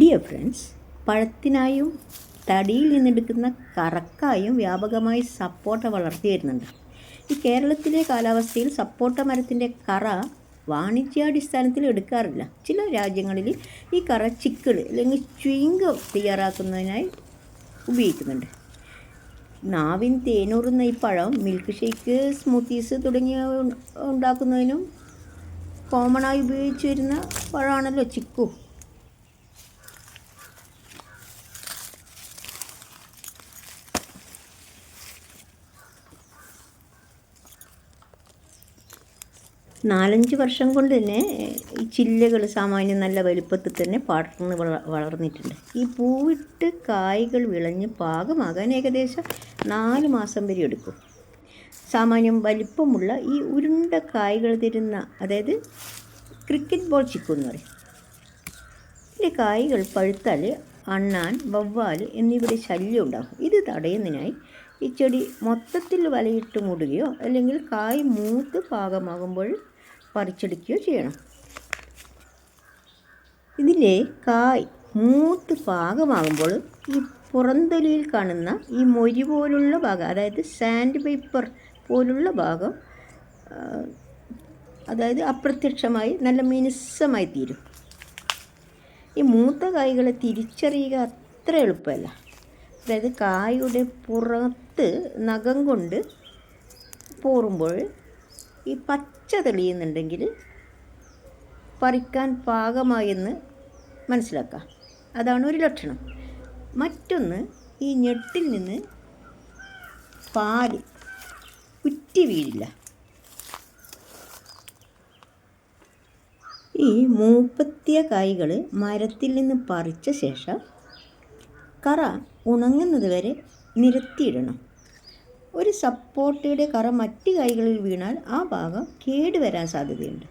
Dear friends പഴത്തിനായും തടിയിൽ നിന്നെടുക്കുന്ന കറക്കായും വ്യാപകമായി സപ്പോട്ട വളർത്തി വരുന്നുണ്ട്. ഈ കേരളത്തിലെ കാലാവസ്ഥയിൽ സപ്പോട്ട മരത്തിന്റെ കറ വാണിജ്യാടിസ്ഥാനത്തിൽ എടുക്കാറില്ല. ചില രാജ്യങ്ങളിൽ ഈ കറ ചിക്കിൾ അല്ലെങ്കിൽ ച്വിങ്കം തയ്യാറാക്കുന്നതിനായി ഉപയോഗിക്കുന്നുണ്ട്. നാവിൻ തേനൂറുന്ന ഈ പഴം മിൽക്ക് ഷേക്ക് സ്മൂത്തീസ് തുടങ്ങിയ ഉണ്ടാക്കുന്നതിനും കോമണായി ഉപയോഗിച്ച് വരുന്ന പഴമാണല്ലോ ചിക്കു. നാലഞ്ച് വർഷം കൊണ്ട് തന്നെ ഈ ചില്ലകൾ സാമാന്യം നല്ല വലുപ്പത്തിൽ തന്നെ പടർന്ന് വള വളർന്നിട്ടുണ്ട്. ഈ പൂവിട്ട് കായ്കൾ വിളഞ്ഞ് പാകമാകാൻ ഏകദേശം നാല് മാസം വരെ എടുക്കും. സാമാന്യം വലിപ്പമുള്ള ഈ ഉരുണ്ട കായ്കൾ തരുന്ന അതായത് ക്രിക്കറ്റ് ബോൾ ചിക്കു എന്ന് പറയും. ഇതിന്റെ കായ്കൾ പഴുത്താൽ അണ്ണാൻ വവ്വാൽ എന്നിവയുടെ ശല്യം ഉണ്ടാകും. ഇത് തടയുന്നതിനായി ഈ ചെടി മൊത്തത്തിൽ വലയിട്ട് മൂടുകയോ അല്ലെങ്കിൽ കായ് മൂത്ത് പാകമാകുമ്പോൾ പറിച്ചെടുക്കുകയോ ചെയ്യണം. ഇതിലെ കായ് മൂത്ത് പാകമാകുമ്പോൾ ഈ പുറന്തൊലിയിൽ കാണുന്ന ഈ മൊരി പോലുള്ള ഭാഗം അതായത് സാൻഡ് പേപ്പർ പോലുള്ള ഭാഗം അതായത് അപ്രത്യക്ഷമായി നല്ല മിനുസമായി തീരും. ഈ മൂത്ത കായ്കളെ തിരിച്ചറിയുക അത്ര എളുപ്പമല്ല. അതായത് കായുടെ പുറത്ത് നഖം കൊണ്ട് പോറുമ്പോൾ ഈ പച്ച തെളിയുന്നുണ്ടെങ്കിൽ പറിക്കാൻ പാകമായെന്ന് മനസ്സിലാക്കാം. അതാണ് ഒരു ലക്ഷണം. മറ്റൊന്ന് ഈ ഞെട്ടിൽ നിന്ന് പാൽ കുറ്റി വീഴില്ല. ഈ മൂപ്പത്തിയ കായ്കൾ മരത്തിൽ നിന്ന് പറിച്ച ശേഷം കറ ഉണങ്ങുന്നത് വരെ നിരത്തിയിടണം. ഒരു സപ്പോർട്ടയുടെ കറ മറ്റ് കായ്കളിൽ വീണാൽ ആ ഭാഗം കേടുവരാൻ സാധ്യതയുണ്ട്.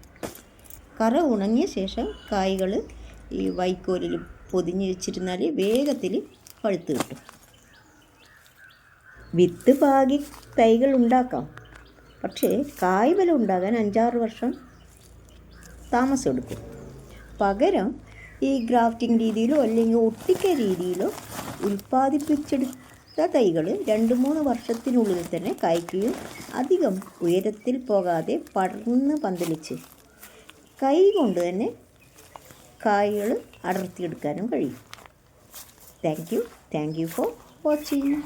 കറ ഉണങ്ങിയ ശേഷം കായ്കൾ ഈ വൈക്കോലിൽ പൊതിഞ്ഞ് വെച്ചിരുന്നാൽ വേഗത്തിൽ പഴുത്ത് കിട്ടും. വിത്ത് പാകി തൈകൾ ഉണ്ടാക്കാം. പക്ഷേ കായ്ഫലം ഉണ്ടാകാൻ അഞ്ചാറ് വർഷം താമസമെടുക്കും പകരം ഈ ഗ്രാഫ്റ്റിംഗ് രീതിയിലോ അല്ലെങ്കിൽ ഒട്ടിക്ക രീതിയിലോ ഉൽപ്പാദിപ്പിച്ചെടുത്ത തൈകൾ രണ്ട് മൂന്ന് വർഷത്തിനുള്ളിൽ തന്നെ കായ്ക്കുകയും അധികം ഉയരത്തിൽ പോകാതെ പടർന്ന് പന്തലിച്ച് കൈ കൊണ്ട് തന്നെ കായ്കൾ അടർത്തിയെടുക്കാനും കഴിയും. Thank you thank you for watching